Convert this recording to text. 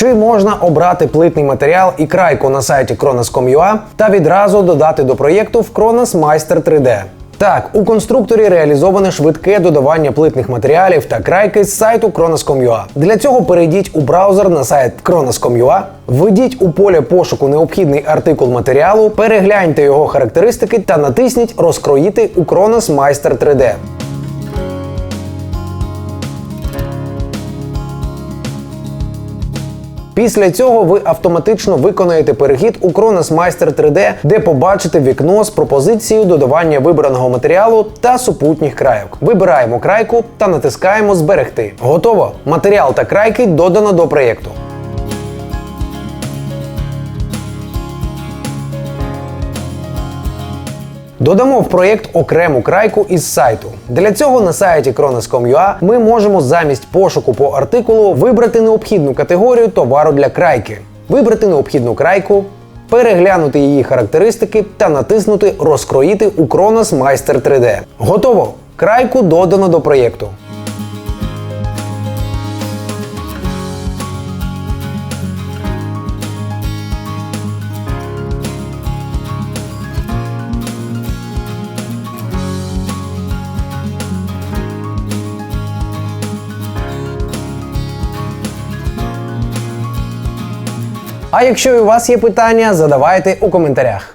Чи можна обрати плитний матеріал і крайку на сайті Kronos.com.ua та відразу додати до проєкту в Kronos Meister 3D? Так, у конструкторі реалізоване швидке додавання плитних матеріалів та крайки з сайту Kronos.com.ua. Для цього перейдіть у браузер на сайт Kronos.com.ua, введіть у поле пошуку необхідний артикул матеріалу, перегляньте його характеристики та натисніть Розкроїти у Kronos Meister 3D. Після цього ви автоматично виконаєте перехід у Kronos Meister 3D, де побачите вікно з пропозицією додавання вибраного матеріалу та супутніх крайок. Вибираємо крайку та натискаємо Зберегти. Готово! Матеріал та крайки додано до проєкту. Додамо в проєкт окрему крайку із сайту. Для цього на сайті Kronos.com.ua ми можемо замість пошуку по артикулу вибрати необхідну категорію товару для крайки, вибрати необхідну крайку, переглянути її характеристики та натиснути Розкроїти у Kronos Майстер 3D. Готово! Крайку додано до проєкту. А якщо у вас є питання, задавайте у коментарях.